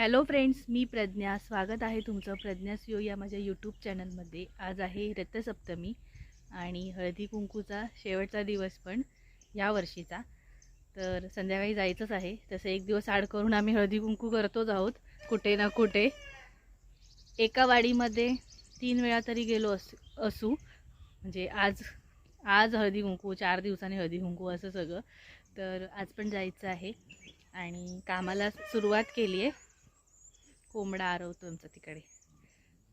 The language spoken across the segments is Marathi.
हॅलो फ्रेंड्स मी प्रज्ञा. स्वागत आहे तुमचं प्रज्ञा सिओ या माझ्या यूट्यूब चॅनलमध्ये आज आहे रथसप्तमी आणि हळदी कुंकूचा शेवटचा दिवस पण या वर्षीचा. तर संध्याकाळी जायचंच आहे. तसं एक दिवस आड करून आम्ही हळदी कुंकू करतोच आहोत कुठे ना कुठे. एका वाडीमध्ये तीन वेळा तरी गेलो अस असू. म्हणजे आज आज हळदी कुंकू चार दिवसांनी हळदी कुंकू असं सगळं. तर आज पण जायचं आहे आणि कामाला सुरुवात केली आहे कोंबडा आरवतो आमचा तिकडे.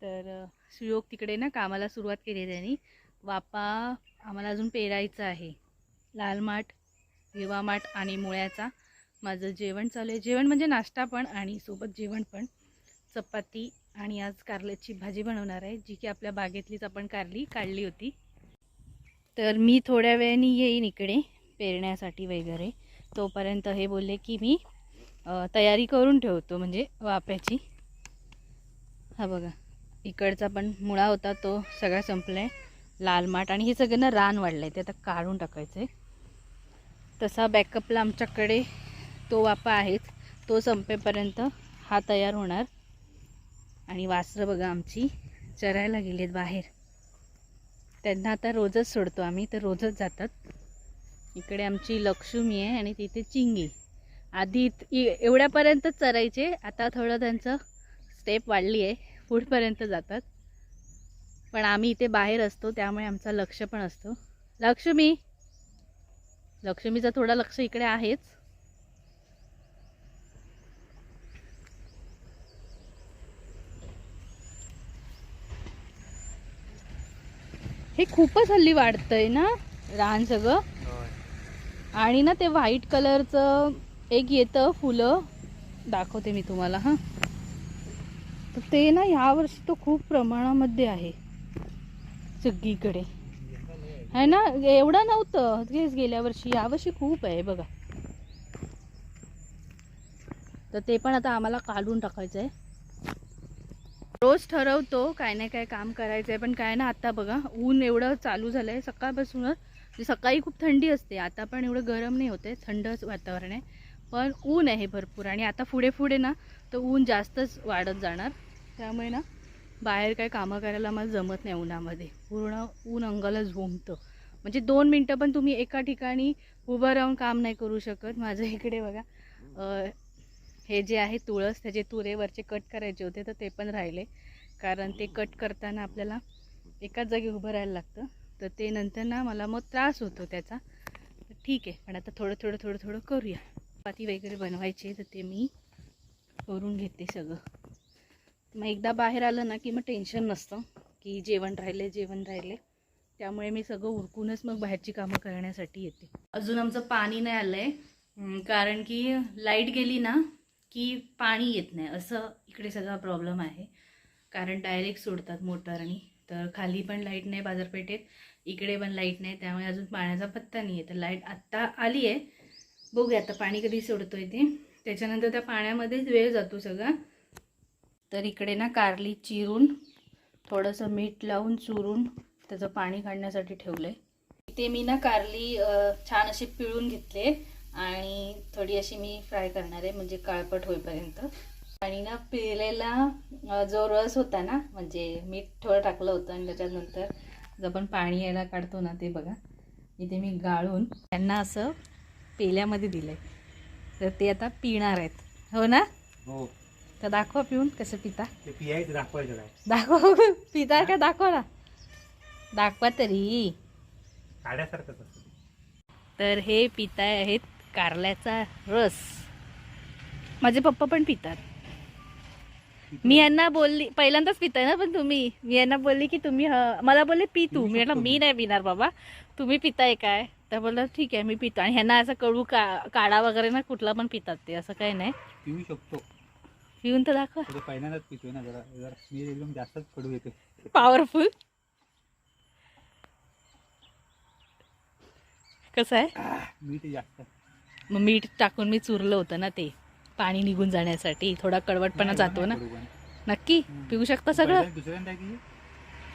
तर सुयोग तिकडे ना कामाला सुरुवात केली त्यांनी. वापा आम्हाला अजून पेरायचं आहे. लाल माठ हिरवा माठ आणि मुळ्याचा. माझं जेवण चालू आहे. जेवण म्हणजे नाश्ता पण आणि सोबत जेवण पण. चपाती आणि आज कारल्याची भाजी बनवणार आहे जी की आपल्या बागेतलीच आपण कारली काढली होती. तर मी थोड्या वेळाने येईन इकडे पेरण्यासाठी वगैरे. तोपर्यंत हे बोलले की मी तयारी करून ठेवतो म्हणजे वाप्याची हा बघा इकडचा पण मुळा होता तो सगळा संपला आहे लाल माठ आणि हे सगळं ना रान वाढलं आहे ते आता काढून टाकायचं आहे तसा बॅकअपला आमच्याकडे तो वापा आहेच तो संपेपर्यंत हा तयार होणार. आणि वासरं बघा आमची चरायला गेलीत बाहेर. त्यांना आता रोजच सोडतो आम्ही तर रोजच जातात. इकडे आमची लक्ष्मी आहे आणि तिथे चिंगी. आधी एवढ्यापर्यंतच चरायचे. आता थोडं त्यांचं स्टेप वाढली आहे पुढपर्यंत जातात. पण आम्ही इथे बाहेर असतो त्यामुळे आमचं लक्ष पण असतो. लक्ष्मी! लक्ष्मीचं थोडं लक्ष इकडे आहेच. हे खूपच हल्ली वाढतंय ना? रान सगळं? आणि ना ते व्हाईट कलरचं एक येतं फुलं. दाखवते मी तुम्हाला हां. तर ते ना यावर्षी तो खूप प्रमाणामध्ये आहे. सगळीकडे. आहे ना? एवढं नव्हतं. हेच गेल्या वर्षी यावर्षी खूप आहे बघा. तर ते पण आता आम्हाला काढून टाकायचं आहे रोज ठरवतो काय ना काय काम करायचं आहे पण काय ना आता बघा ऊन एवढं चालू झालं आहे सकाळपासूनच म्हणजे सकाळी खूप थंडी असते. आता पण एवढं गरम नाही होते थंडच वातावरण आहे. पण ऊन आहे भरपूर. आणि आता पुढे पुढे ना तर ऊन जास्तच वाढत जाणार. त्यामुळे ना बाहेर काय कामं करायला मला जमत नाही उन्हामध्ये. पूर्ण ऊन अंगाला झोंबतं. म्हणजे दोन मिनटं पण तुम्ही एका ठिकाणी उभं राहून काम नाही करू शकत. माझं इकडे बघा हे जे आहे तुळस त्याचे तुरेवरचे कट करायचे होते तर ते पण राहिले. कारण ते कट करताना आपल्याला एकाच जागी उभं राहायला लागतं. तर ते नंतर ना मला मग त्रास होतो त्याचा. ठीक आहे पण आता थोडं थोडं थोडं थोडं करूया. चपाती वगैरे बनवायची तर ते मी करून घेते सगळं. मग एकदा बाहेर आलं ना की मग टेन्शन नसतं की जेवण राहिले जेवण राहिले. त्यामुळे मी सगळं उरकूनच मग बाहेरची कामं करण्यासाठी येते. अजून आमचं पाणी नाही आलं आहे कारण की लाइट गेली ना की पाणी येत नाही. असं इकडे सगळा प्रॉब्लेम आहे. कारण डायरेक्ट सोडतात मोटारनी तर खाली पण लाइट नाही बाजारपेठेत. इकडे पण लाइट नाही. त्यामुळे अजून पाण्याचा पत्ता नाही आहे तर लाइट आत्ता आली आहे बघूया आता पाणी कधी सोडतोय ते. त्याच्यानंतर त्या पाण्यामध्येच वेळ जातो सगळा. तर इकडे ना कारली चिरून थोडंसं मीठ लावून चुरून त्याचं पाणी काढण्यासाठी ठेवलं आहे इथे मी ना कारली छान अशी पिळून घेतले आणि थोडी अशी मी फ्राय करणार आहे म्हणजे काळपट होईपर्यंत. आणि ना पिळलेला जो रस होता ना म्हणजे मीठ थोडं टाकलं होतं आणि त्याच्यानंतर जो आपण पाणी यायला काढतो ना ते बघा. इथे मी गाळून त्यांना असं पेल्यामध्ये दिलं आहे तर ते आता पिणार आहेत. हो ना? हो. तर दाखवा पिऊन कसं पिता. ते पियायचं दाखवायचं काय? दाखवा पिता का दाखवा ना. दाखवा तरी. असतं तर हे पिताय आहेत कारल्याचा रस. माझे पप्पा पण पितात. मी यांना बोलली पहिल्यांदाच पिताय ना पण तुम्ही. मी यांना बोलली की तुम्ही ह- मला बोलले पी तू. मी म्हटलं मी नाही पिणार बाबा. तुम्ही पिताय काय? तर बोललं ठीक आहे मी पितो. आणि ह्यांना असं कडू का काढा वगैरे ना कुठला पण पितात ते असं काही नाही. पिऊ शकतो. पिऊन तर दाखवा. पहिल्यांदाच पितोय ना जरा जरा मी एकदम जास्तच कडू येते पॉवरफुल कसं आहे? मी ते जास्त. मग मीठ टाकून मी चुरलं होतं ना ते पाणी निघून जाण्यासाठी. थोडा कडवटपणा जातो ना. नक्की. पिऊ शकता सगळं? दुसऱ्यांदा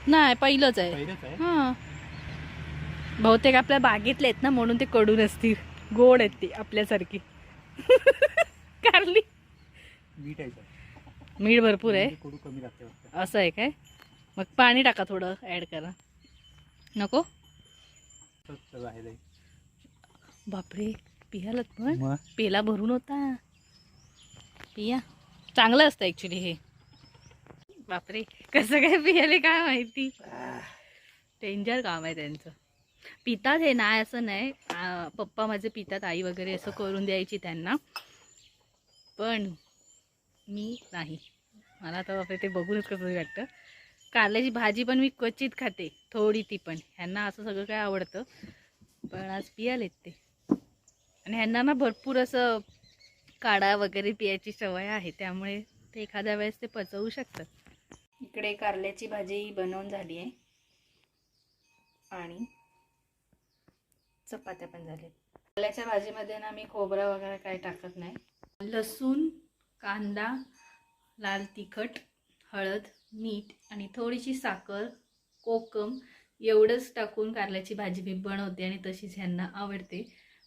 नाही पहिलंच आहे? हां. बहुतेक आपल्या बागेतले आहेत ना म्हणून ते कडून असतील. गोड आहेत ते आपल्यासारखी. कारली. मीठ आहे. मीठ भरपूर आहे. कडू कमी लागते वाटतं. असं आहे काय? मग पाणी टाका थोडं ॲड करा. नको. बापरे पियालात पण? पेला भरून होता. पिया. चांगलं असतं ॲक्च्युली हे. बापरे कसं काय पियाले काय माहिती? डेंजर काम आहे त्यांचं. पितात हे नाही असं नाही. पप्पा माझे पितात आई वगैरे असं करून द्यायची त्यांना. पण मी नाही. मला आता बापरे ते बघूनच कसं वाटतं. कारल्याची भाजी पण मी क्वचित खाते थोडी ती पण. ह्यांना असं सगळं काय आवडतं. पण आज पियालेत ते. आणि ह्यांना ना भरपूर असं काढा वगैरे पियाची सवय आहे त्यामुळे ते एखाद्या वेळेस ते पचवू शकतात. इकडे कारल्याची भाजी बनवून झाली आहे. आणि चपात्या पण झाल्या. आल्याच्या भाजीमध्ये ना मी खोबरा वगैरे काय टाकत नाही. लसूण कांदा लाल तिखट हळद मीठ आणि थोडीशी साखर कोकम एवढंच टाकून कारल्याची भाजी मी बनवते आणि तशीच ह्यांना आवडते.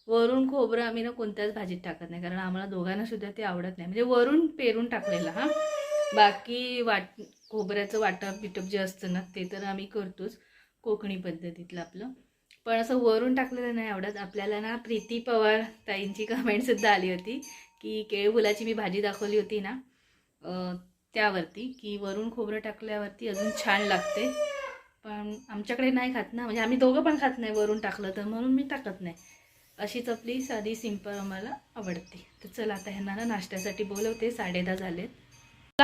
वरून खोबरं आम्ही ना कोणत्याच भाजीत टाकत नाही कारण आम्हाला दोघांना सुद्धा ते आवडत नाही. म्हणजे वरून पेरून टाकलेलं हां. बाकी वाट खोबऱ्याचं वाटप बिटप जे असतं ना ते तर आम्ही करतोच कोकणी पद्धतीतलं आपलं. पण असं वरून टाकलेलं नाही आवडत. आपल्याला ना प्रीती पवार ताईंची कमेंटसुद्धा आली होती की केळफुलाची मी भाजी दाखवली होती ना त्यावरती की वरून खोबरं टाकल्यावरती अजून छान लागते. पण आमच्याकडे नाही खात ना म्हणजे आम्ही दोघं पण खात नाही वरून टाकलं तर म्हणून मी टाकत नाही. अशीच आपली साधी सिंपल आम्हाला आवडते. तर चला आता ह्यांना ना नाश्त्यासाठी बोलवते साडे दहा झालेत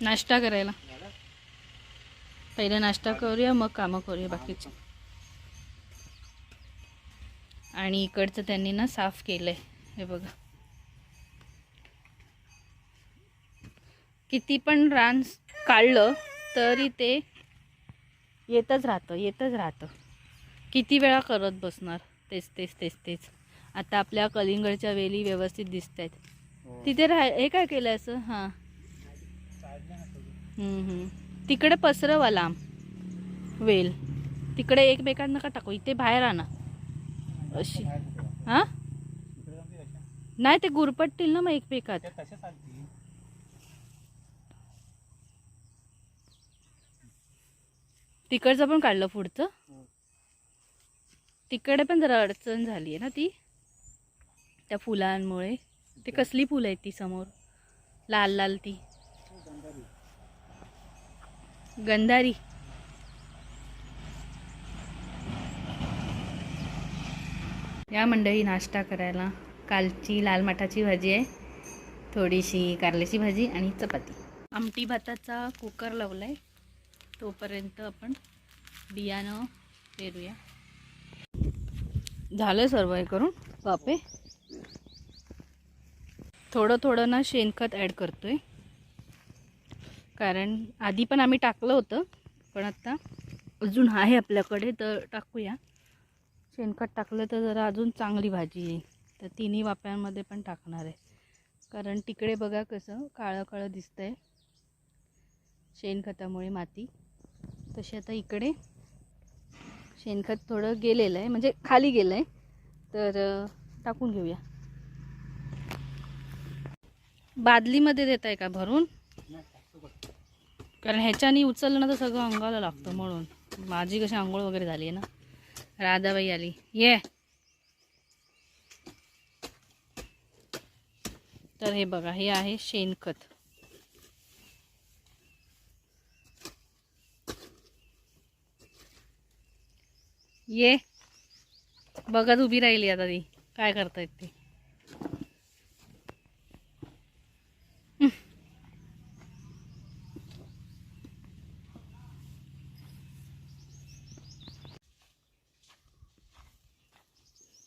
नाश्ता करायला. पहिले नाश्ता करूया मग कामं करूया बाकीचे. आणि इकडचं त्यांनी ना साफ केलं आहे हे बघा. किती पण रान काढलं तरी ते येतच राहतं येतच राहतं. किती वेळा करत बसणार? तेच तेच तेच तेच. आता आपल्या कलिंगडच्या वेली व्यवस्थित दिसत आहेत हो. तिथे राह हे काय केलं असं? हां. तिकडे पसरवा लांब वेल. तिकडे एकमेकांना नका टाकू? इथे बाहेर आणा. अशी. हां. नाही ते गुरपटतील ना मग एकमेकात. तिकडचं पण काढलं पुढचं. हो. तिकडे पण जरा अडचण झाली आहे ना ती? त्या फुलांमुळे. ते कसली फुलं आहेत ती समोर? लाल लाल ती. गंधारी. या मंडळी नाश्ता करायला. कालची लाल मठाची भाजी आहे. थोडीशी कारल्याची भाजी आणि चपाती. आमटी भाताचा कुकर लावला आहे तोपर्यंत आपण बियाणं पेरूया. झालं सर्व हे करून? बापे थोडं थोडं ना शेणखत ॲड करतो आहे कारण आधी पण आम्ही टाकलं होतं. पण आत्ता अजून आहे आपल्याकडे तर टाकूया. शेणखत टाकलं तर जरा अजून चांगली भाजी येईल. तर तिन्ही वाप्यांमध्ये पण टाकणार आहे. कारण तिकडे बघा कसं काळं काळं दिसतंय शेणखतामुळे माती. तशी आता इकडे शेणखत थोडं गेलेलं आहे. म्हणजे खाली गेलं आहे तर टाकून घेऊया. बादलीमध्ये देत आहे का भरून? कारण ह्याच्यानी उचललं ना तर सगळं अंगाला लागतं म्हणून. माझी कशी आंघोळ वगैरे झाली आहे ना? राधाबाई आली. ये. तर हे बघा हे आहे शेणखत. ये. बघत उभी राहिली आता ती. काय करतायत ते?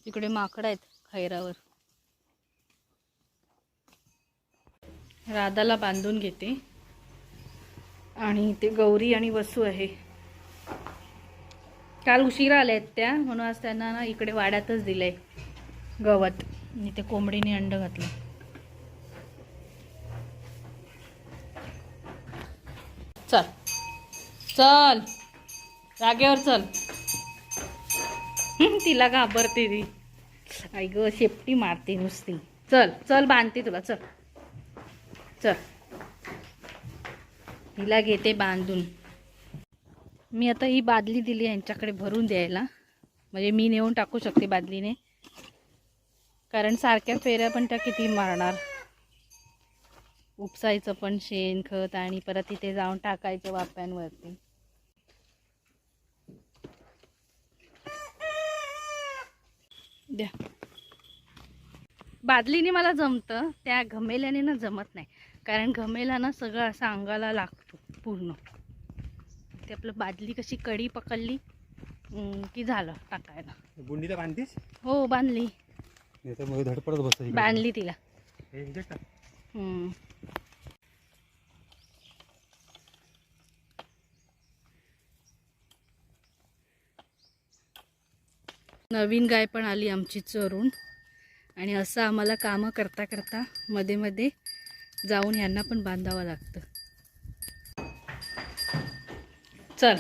इकडे माकड आहेत खैरावर. राधाला बांधून घेते. आणि ते गौरी आणि वसू आहे. काल उशिरा आल्या आहेत त्या म्हणून आज त्यांना ना इकडे वाड्यातच दिलंय. गवत. आणि ते कोंबडीने अंड घातलं. चल. चल. जागेवर चल. तिला घाबरते ती. आई ग शेपटी मारते नुसती. चल चल बांधते तुला चल. चल. हिला घेते बांधून. मी आता ही बादली दिली यांच्याकडे भरून द्यायला. म्हणजे मी नेऊन टाकू शकते बादलीने. कारण सारख्या फेऱ्या पण त्या किती मारणार. उपसायचं पण शेण खत आणि परत तिथे जाऊन टाकायचं वाप्यांवरती. द्या. बादलीने मला जमतं त्या घमेल्याने ना जमत नाही. कारण घमेला ना सगळं असं अंगाला लागतो पूर्ण. ते आपलं बादली कशी कडी पकडली की झालं टाकायला. बुंडीला बांधतीस? हो बांधली. धडपडत बसतो बांधली तिला. हे. नवीन गाय पण आली आमची चरून. आणि असं आम्हाला कामं करता करता मध्ये मध्ये जाऊन यांना पण बांधावं लागतं. चल.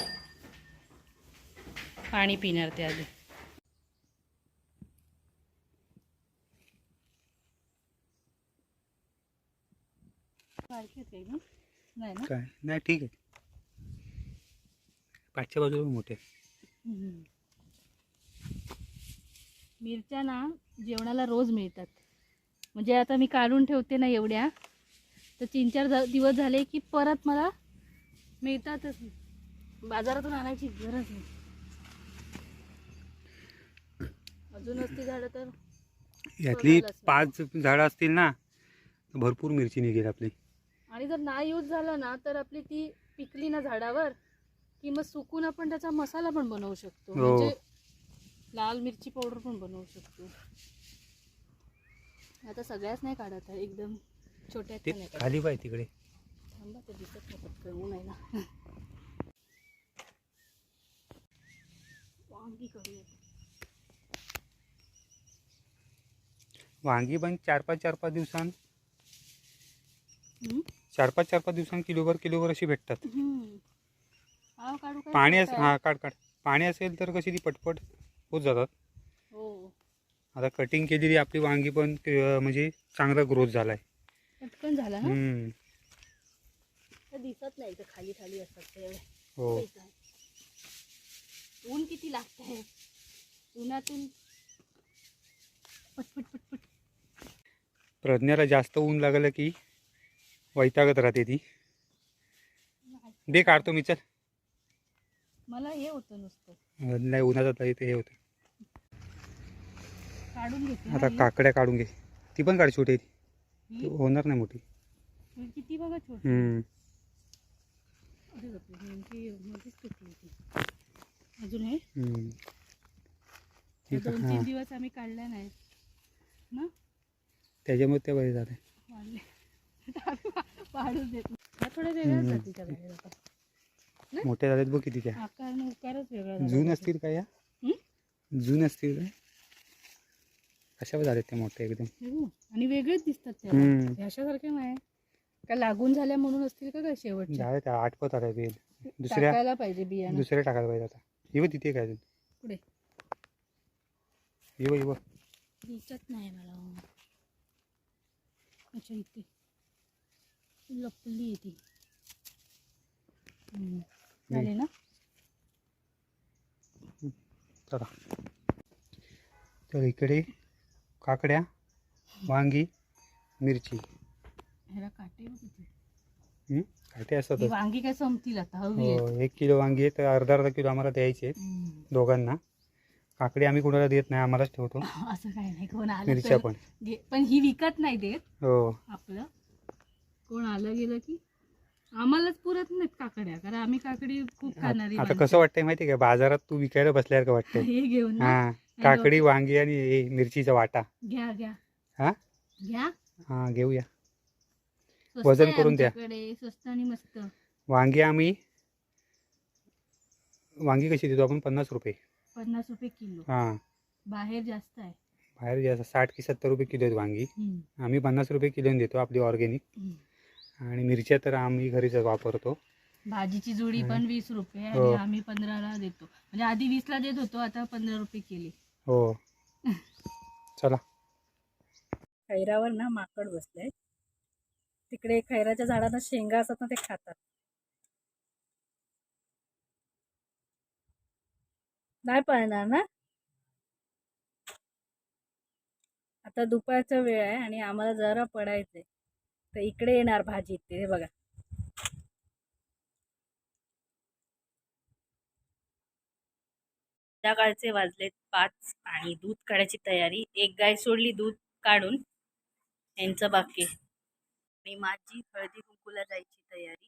पाणी पिणार ते आधी? नाही ठीक आहे. पाचच्या बाजूला मोठे. मिरच्या ना जेवणाला रोज मिळतात. म्हणजे आता मी काढून ठेवते ना एवढ्या तर तीन चार दिवस झाले की परत मला मिळतातच बाजारातून आणायची गरज नाही. अजून असती झाडं तर यातली पाच झाडं असतील ना भरपूर मिरची निघेल आपली. आणि जर नाही यूज झालं ना तर आपली ती पिकली ना झाडावर की मग सुकून आपण त्याचा मसाला पण बनवू शकतो. हो. म्हणजे लाल मिरची पावडर पण बनवू शकतो आता सगळ्याच नाही काढत आहे एकदम छोट्या. खाली पाहिजे तिकडे थांबा ते दिसत नाही पटकन ऊन आहे ना वांगी करूया वांगी पण चार पाच चार पाच दिवसां? चार पाच चार पाच दिवसां किलोभर किलोभर अशी भेटतात हम्म. काढू काय पाणी अस हा. काढ काढ पाणी असेल तर कशी ती पटपट होत जातात. हो. आता कटिंग केलेली आपली वांगी पण म्हणजे चांगला ग्रोथ झालाय. पटकन झाला ना हम्म. दिसत नाही ते खाली खाली असतात ते एवढे. हो. आहे. ऊन किती लागतंय. उन्हातून पटपट पटपट. प्रज्ञाला जास्त ऊन लागलं की वैतागत राहते ती. दे काढतो मी चल. मला हे होतं नुसतं. नाही उन्हाचा ते हे होतं. काढून घेते आता. काकड्या काढून घे. ती पण काढ छोटी ती. होणार नाही मोठी. किती बघा छोटी? अजून आहे? दोन तीन दिवस आम्ही काढल्या नाही ना? त्याच्यामुळे ते बरे झाले वाढले. वाढून देत थोड्या वेगळ्याच हम्म. जातीच्या बाहेर आता मोठ्या झाल्यात बघ किती त्या. झाला जून. असतील का या? जून असतील काय कशावर झालेत ते मोठे एकदम? हो, आणि वेगळेच दिसतात त्याला. हम्म. हे अशासारखे नाही. का लागून झाल्या म्हणून असतील का काय शेवटचे? झाले त्या आठपत आल्या बेल दुसऱ्या टाकायला पाहिजे बियाणं. दुसऱ्या टाकायला पाहिजे आता. ये बघ तिथे काय अजून. पुढे. ये बघ ये बघ. दिसत नाही मला. अच्छा इथे. लपली ती. झाली ना? चला. तर इकडे काकड्या वांगी मिरची. ह्याला काटे किती. हम्म? काटे ही असतातच वांगी काय संपतील आता? हवी. हो एक किलो वांगी आहे तर अर्धा अर्धा किलो आम्हाला द्यायचे. दोघांना. काकडी आम्ही कोणाला देत नाही आम्हालाच ठेवतो. असं काही नाही कोण आलं मिरच्या पण. पण ही विकत नाही देत हो. आपलं. कोण आलं गेलं की? आम्हालाच पुरत नाहीत काकड्या कारण आम्ही काकडी खूप खाणारी आता. कसं वाटतंय माहिती का? बाजारात तू विकायला बसल्यासारखं वाटतंय. हे घेऊन ना. हा काकडी वांगी आणि हे मिरचीचा वाटा. घ्या घ्या. हा? घ्या. हा घेऊया. स्वस्त वजन आहे करून द्या. आमच्याकडे स्वस्त आणि मस्त. वांगी आम्ही वांगी कशी देतो आपण? पन्नास रुपये. पन्नास रुपये किलो. हा. बाहेर जास्त आहे. बाहेर जे असं साठ की सत्तर रुपये किलो आहेत वांगी. हम्म, आम्ही पन्नास रुपये किलोने देतो आपली ऑर्गॅनिक. हम्म. आणि मिरच्या तर आम्ही घरीच वापरतो. भाजीची जुडी पण वीस रुपये हो. आम्ही पंधराला देतो. म्हणजे आधी वीसला देत होतो आता पंधरा रुपये केली. हो. चला. खैरावर ना माकड बसलंय. तिकडे खैराच्या झाडांना शेंगा असतात ना ते खातात. नाही पळणार ना? आता दुपारचा वेळ आहे आणि आम्हाला जरा पडायचंय. तर इकडे येणार भाजी ते बघा. संध्याकाळचे वाजलेत पाच आणि दूध काढायची तयारी. एक गाय सोडली दूध काढून. यांचं बाकी. आणि माझी हळदी कुंकूला जायची तयारी.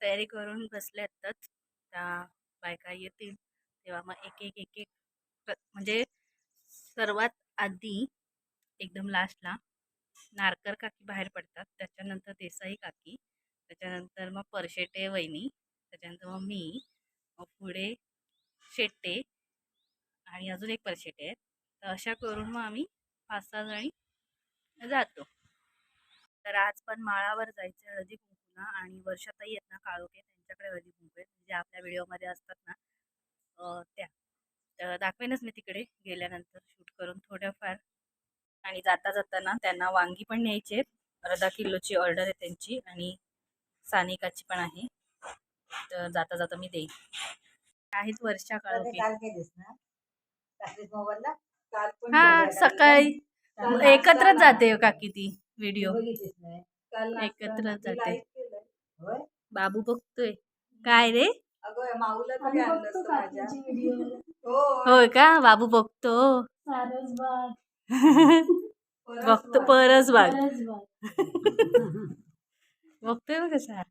तयारी करून बसले आत्ताच त्या बायका येतील. तेव्हा मग एक एक एक एक म्हणजे सर्वात आधी एकदम लास्टला नारकर काकी बाहेर पडतात. त्याच्यानंतर देसाई काकी त्याच्यानंतर मग परशेटे वहिनी त्याच्यानंतर मग मी मग पुढे शेट्टे आणि अजून एक परशेटे आहेत. तर अशा करून मग आम्ही पाच सहा जणी जातो. तर आज पण माळावर जायचं हळदी कुंकूला आणि वर्षाताई आहेत ना काळोखे त्यांच्याकडे हळदी कुंकू आहेत. जे आपल्या व्हिडिओमध्ये असतात ना त्या. तर दाखवेनच मी तिकडे गेल्यानंतर शूट करून थोड्याफार. आणि जाता जाताना त्यांना वांगी पण न्यायची आहेत. अर्धा किलोची ऑर्डर आहे त्यांची आणि सानिकाची पण आहे. तर जाता जाता मी देईन. आहेत वर्षा काळोखे काल केलीस ना टाकलीस मोबाईलला? काल पण हा सकाळी एकत्रच जाते काकी ती व्हिडिओ. एकत्रच जाते. बाबू बघतोय. काय रे? हो होय. का? बाबू बघतो. बघतो. परस बाग बघतोय ना कसा.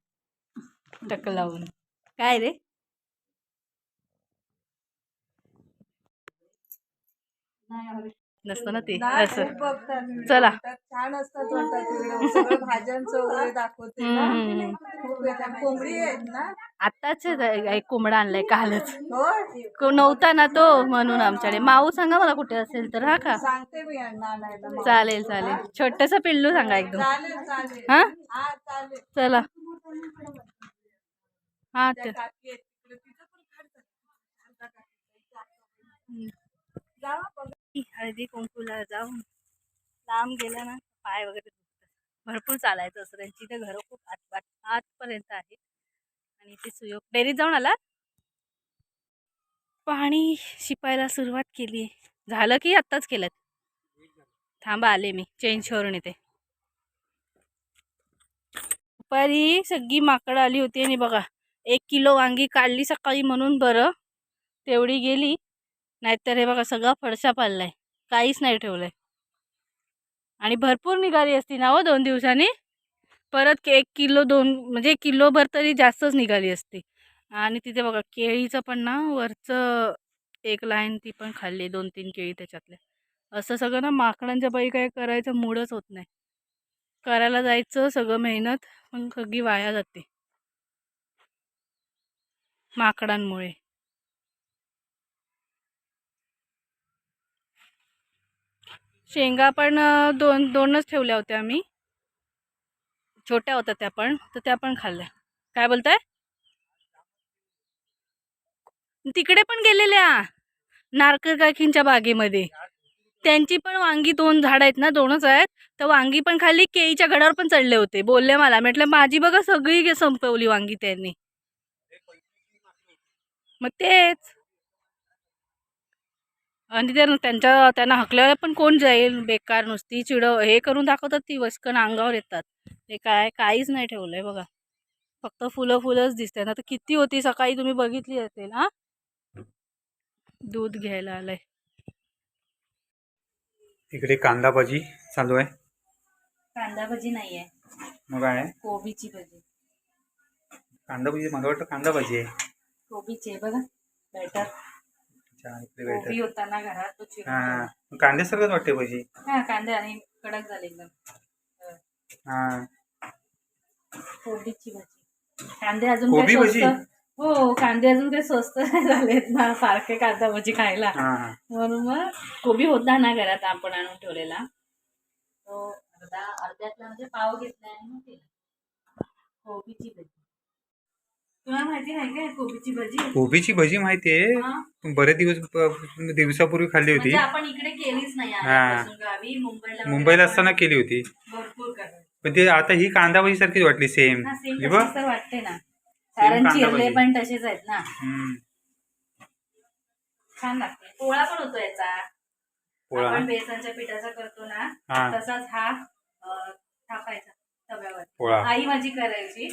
टक लावून. काय रे? नसतं ना ते नाही, असं खूप बघतात video. चला. म्हणतात, छान असतात म्हणतात video. सगळं भाज्यांचं वगैरे दाखवते ना हम्म. खूप येतात. कोंबडी आहेत ना आताच एक कोंबडा आणलाय कालच हो को नव्हता ना तो म्हणून आमच्याकडे माऊ सांगा मला कुठे असेल तर हा का सांगते मी यांना आणायला मग. चालेल चालेल छोटस पिल्लू सांगा एकदम चालेल चालेल हा हा चालेल चला हा त्या ते काकी आहेत तिकडे, तिचं पण काढतात. अर्धा काकी. जावा बघा. हळदी कुंकूला जाऊन लांब गेलं ना पाय वगैरे दुखतात. भरपूर चालायचं असं त्यांची इथे घरं खूप आत आतपर्यंत आहे आणि ते सुयोग डेरीत जाऊन आला पाणी शिपायला सुरुवात केली. झालं की आत्ताच केलं थांबा आले मी. चेंज करून येते. दुपारी सगळी माकडं आली होती आणि बघा एक किलो वांगी काढली सकाळी म्हणून बरं. तेवढी गेली. नाहीतर हे बघा सगळा फडशा पाडलाय. काहीच नाही ठेवलंय. आणि भरपूर निघाली असती ना हो दोन दिवसांनी? परत के- एक किलो दोन म्हणजे किलोभर तरी जास्तच निघाली असती. आणि तिथे बघा केळीचं पण ना वरचं एक लाईन ती पण खाल्ली दोन तीन केळी त्याच्यातल्या. असं सगळं ना माकडांच्या बाई काय करायचं मूडच होत नाही. करायला जायचं सगळं मेहनत पण सगळी वाया जाते. माकडांमुळे. शेंगा पण दोन दोनच ठेवल्या होत्या आम्ही. छोट्या होत्या त्या पण तर त्या पण खाल्ल्या. काय बोलताय? तिकडे पण गेलेल्या नारकर काकींच्या बागेमध्ये. त्यांची पण वांगी दोन झाड आहेत ना दोनच आहेत. तर वांगी पण खाल्ली केळीच्या घडावर पण चढले होते. बोलले मला म्हटलं माझी बघा सगळी संपवली वांगी त्यांनी. मग तेच. आणि ते त्यांच्या त्यांना हकल्यावर पण कोण जाईल? बेकार नुसती चिड हे करून दाखवतात ती वस्कन अंगावर येतात. ते काय काहीच नाही ठेवलंय बघा. फक्त फुलं फुलंच दिसते ना तर किती होती सकाळी तुम्ही बघितली असेल हा? दूध घ्यायला आलंय. इकडे कांदा भाजी चालू आहे. कांदा भजी नाहीये मग काय? आहे? कोबीची भजी. कांदा भाजी मला वाटतं कांदा भाजी आहे. कोबीची आहे बघा. बॅटर कोबी होता ना घरात तो चिरून हा मग कांद्यासारखंच वाटते भाजी? हा कांदे आणि कडक झाले एकदम. अं, हा. कोबीची भाजी. कांदे अजून कोबी काही भजी? स्वस्त हो कांदे अजून काही स्वस्त नाही झालेत ना सारखे कांदा भजी खायला. हा हा. म्हणून मग कोबी होता ना घरात आपण आणून ठेवलेला. तो अर्धा अर्ध्यातला म्हणजे पाव घेतला आणि मग केला. कोबीची भजी. तुला माहिती नाही काय? कोबीची भजी कोबीची भजी माहिती आहे. पण बरेच दिवस दिवसापूर्वी खाल्ली होती. म्हणजे आपण इकडे केलीच नाही हा. आल्यापासून गावी मुंबईला मुंबईला असताना केली होती. भरपूर पण ते आता ही कांदा भाजी सारखीच वाटली सेम हा सेम हे बघ. तर वाटते ना. कारण कांदा चिरले भाजी. पण तसेच आहेत ना. हम्म. छान लागते. पोळा पण होतो याचा. पोळा? आपण बेसनच्या पिठाचा करतो ना हा. तसाच हा अं, तव्यावर. पोळा. आई माझी करायची.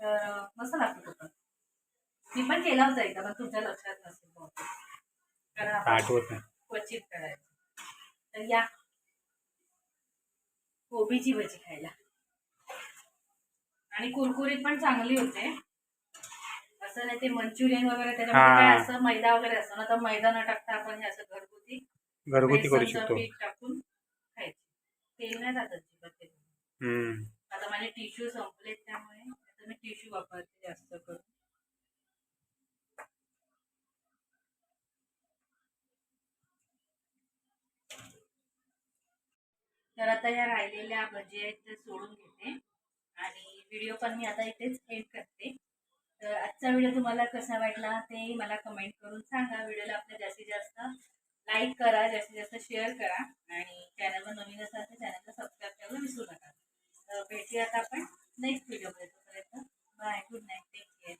तर लागत होतं. मी पण केला होता एकदा पण तुमच्या लक्षात नसेल बहुतेक. कारण आपण आठवत नाही. क्वचित करायचं. तर या. कोबीची भजी खायला. आणि कुरकुरीत पण चांगली होते. असं नाही ते मंचुरियन वगैरे त्याच्यामध्ये हा. काय असं मैदा वगैरे असतं ना तर मैदा न टाकता आपण हे असं घरगुती घरगुती करू बेसनचं शकतो. पीठ टाकून खायचं. तेल नाही जात अजिबात हम्म. आता माझे टिश्यू संपलेत त्यामुळे मी टिश्यू वापरते जास्त करून. तर आता या राहिलेल्या भजी आहेत ते सोडून घेते. आणि व्हिडिओ पण मी आता इथेच एंड करते. तर आजचा व्हिडिओ तुम्हाला कसा वाटला ते मला कमेंट करून सांगा. व्हिडिओला आपल्या जास्तीत जास्त लाईक करा जास्तीत जास्त शेअर करा. आणि चॅनलवर नवीन असाल तर चॅनलला सबस्क्राईब करायला विसरू नका. तर भेटूयात आपण. नेक्स्ट व्हिडिओमध्ये तोपर्यंत bye good night take care